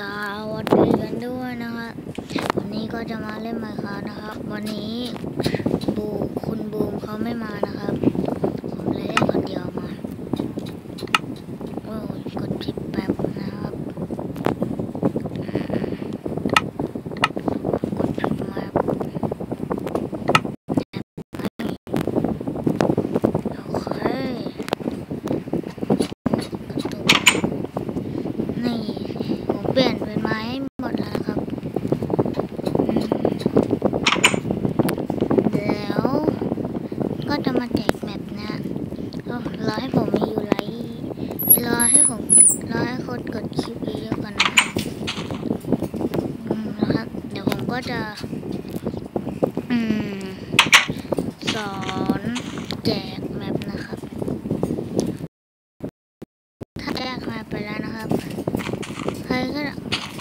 สวัสดีกันด้วยนะครับวันนี้ก็จะมาเล่นไมค์ครับนะครับ วันนี้บูคุณบูมเขาไม่มานะครับ ผมเลยเล่นคนเดียวมา โอ้ยกดผิดแป๊บนะครับอืมกดผิดมาโอเคกระตุก นี่ผมเปลี่ยนเป็นไม้ให้หมดแล้วนะครับอืมแล้วก็จะมาแจกแมปนะก็ รอให้ผมมีอยู่ไลท์รอให้ผมรอให้คนกดคลิปเยอะก่อนนะครับอืมนะครับ เดี๋ยวผมก็จะอืมสอนแจกแมปนะครับ ถ้าแจกแมปไปแล้วนะครับ ใครก็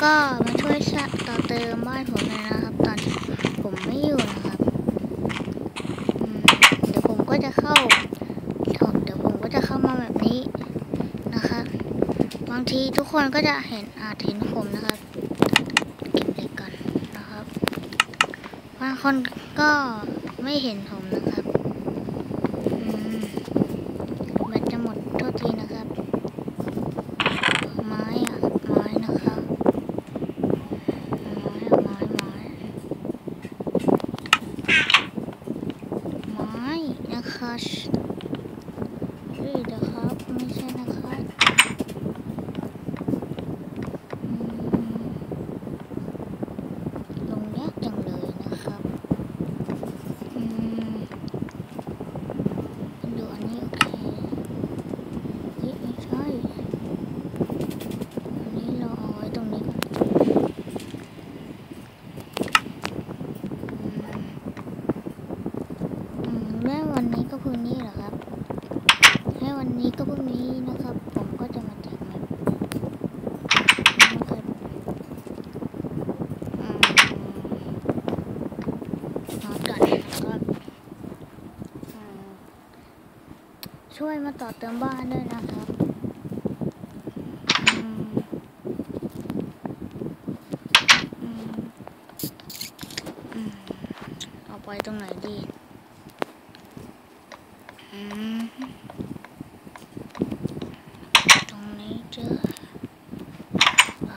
ก็มาช่วยสะต่อเติมบ้านผมเลยนะครับ ตอนที่ผมไม่อยู่นะครับอืมเดี๋ยวผมก็จะเข้าเดี๋ยวผมก็จะเข้ามาแบบนี้นะครับ บางทีทุกคนก็จะเห็นอาจเห็นผมนะครับเก็บเหล็กก่อนนะครับบางคนก็ไม่เห็นผมนะครับอืมแบตจะหมดโทษทีนะครับ ไม้อะไม้นะครับไม้อะไม้ไม้ไม้นะคะเฮ้ยเดี๋ยวครับไม่ใช่นะครับอืมลงยากจังเลยนะครับอืมดูอันนี้โอเคเฮ้ยไม่ใช่ อันนี้เราเอาไว้ตรงนี้ก่อนอืมแม่วันนี้ก็พรุ่งนี้เหรอครับแม่วันนี้ก็พรุ่งนี้นะครับ ผมก็จะมาแจกมันนะครับอืมนอนก่อนนะครับอืม ช่วยมาต่อเติมบ้านด้วยนะครับอืมอืมอืมเอาไปตรงไหนดี อืม ตรงนี้เจอไป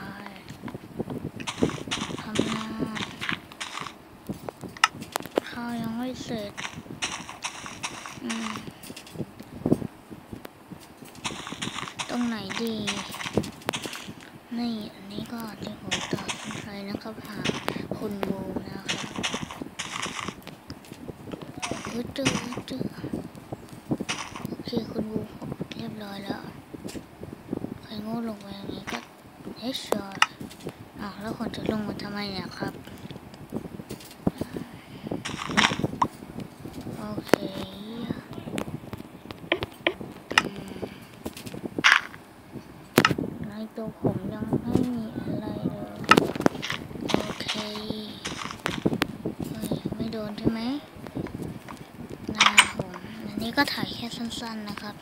ทำหน้าข้าวยังไม่เสร็จ อืม ตรงไหน ดีนี่อันนี้ก็ที่ผมตัดสินใจนะครับหาคุณบูนะครับอึดจือึดจืโอเคคุณบูเรียบร้อยแล้วใครโง่ลงไปอย่างนี้ก็เฮชช็อตอ้าวแล้วคนจะลงมาทำไมเนี่ยครับ โอเคอืม ใน ตัวผมยังไม่มีอะไรเลย โอเค ไม่โดนใช่ไหมหน้าผมอันนี้ก็ถ่ายแค่สั้นๆนะครับ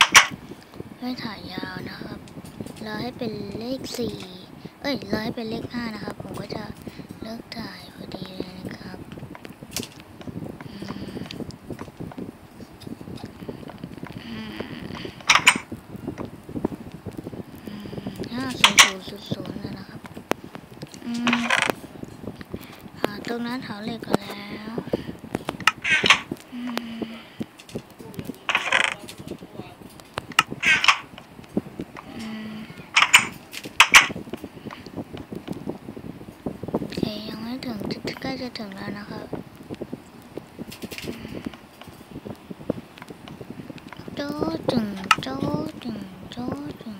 ไม่ถ่ายยาวนะครับรอให้เป็นเลขสี่เอ้ยรอให้เป็นเลขห้านะครับ ผมก็จะเลิกถ่ายนะครับอืมอืม ห้าศูนย์ศูนย์ศูนย์ศูนย์นะนะครับ อืมหาตรงนั้นหาเลขก็แล้วอืมอืมโอเคยังไม่ถึงใกล้จะถึงแล้วนะครับโจ้จึงโจ้จึงโจ้จึง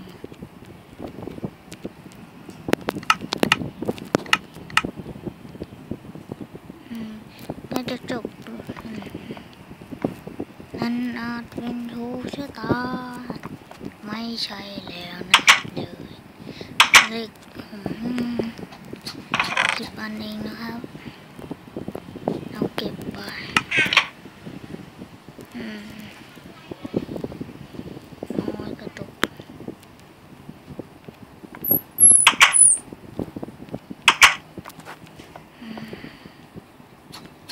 มันอาจเป็นทูกชะตา ไม่ใช่แล้วนะเลยเลขสิบอันเองนะครับ เราเก็บไว้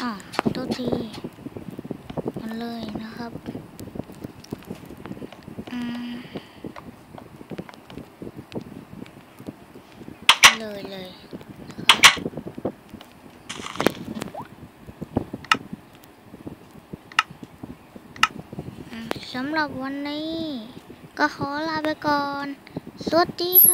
อะตัวทีมันเลย นะครับเลยเลยสำหรับวันนี้ ก็ขอลาไปก่อน สวัสดีครับ